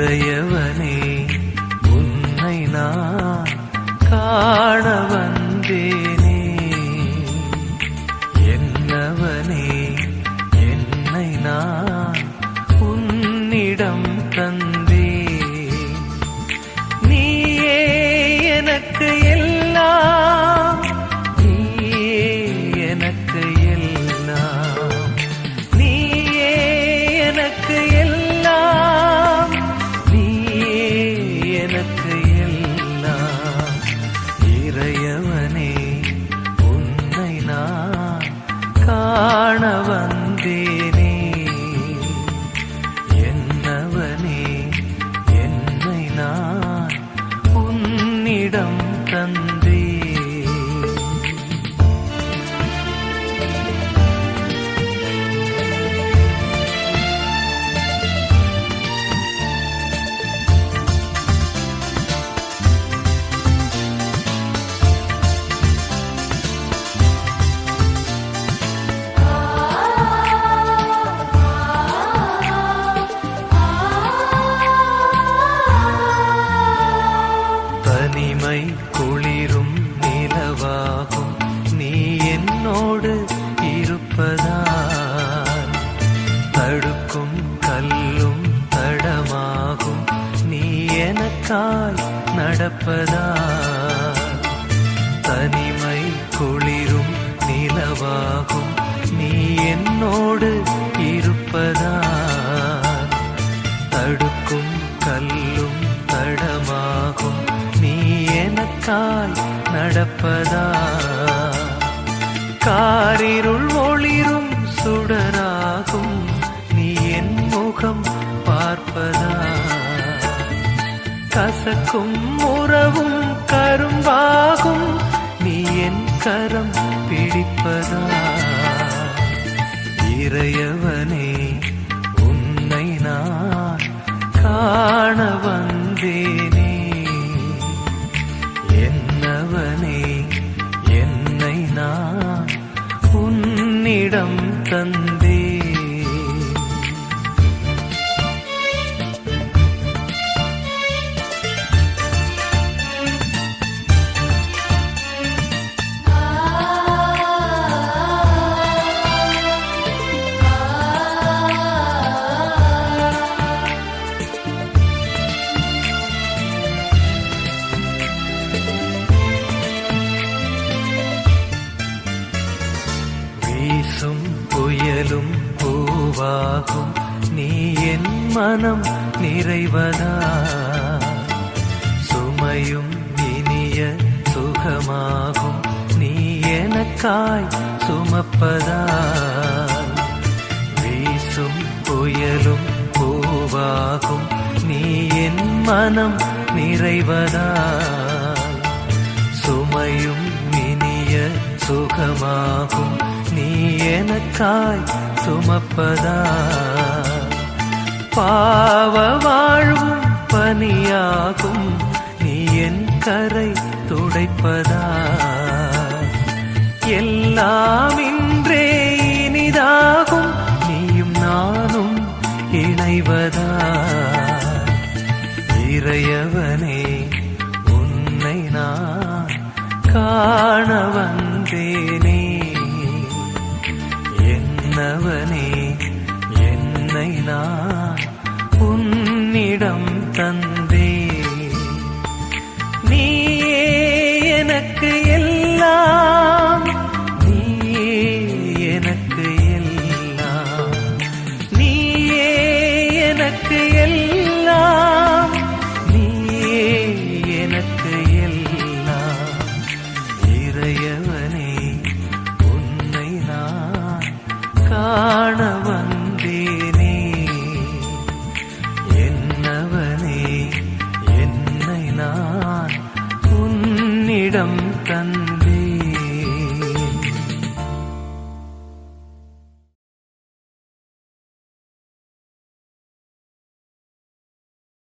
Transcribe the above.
இறையவனே உன்னை நான் காண வந்தேனே. என்னவனே என்னை நான் உன்னிடம் தந்தே நீயே எனக்கு எல்லாம் நீயே எனக்கு எல்லாம். தாய் நடப்பதா? தனிமை குளிரும் நிலவாகும். நீ என்னோடு இருப்பதா? தடுக்கும் கல்லும் தடமாகும். நீ எனக்காய் நடப்பதா? காரிருள் கசக்கும் உறவும் கரும்பாகும். நீ என் கரம் பிடிப்பதா? இறையவனே உன்னை நான் காண வந்தேனே. என்னவனே என்னை நான் உன்னிடம் தந்தேன். புயலும் பூவாகும். நீ என் மனம் நிறைவதா? சுமையும் இனிய சுகமாகும். நீ எனக்காய் சுமப்பதா? வீசும் புயலும் பூவாகும். நீ என் மனம் நிறைவதா? சுமையும் இனிய சுகமாகும். நீ எனக்காய் சுமப்பதா? பாவ வாழ்வும் பனியாகும் நீ என் கரை துடைப்பதா? எல்லாம் இன்றே இனிதாகும் நீயும் நானும் இணைவதா? இறையவனே என்னவனே என்னை நான் உன்னிடம் தந்தே நீயே எனக்கு காண வந்தேனே. என்னவனே என்னை நான் உன்னிடம் தந்த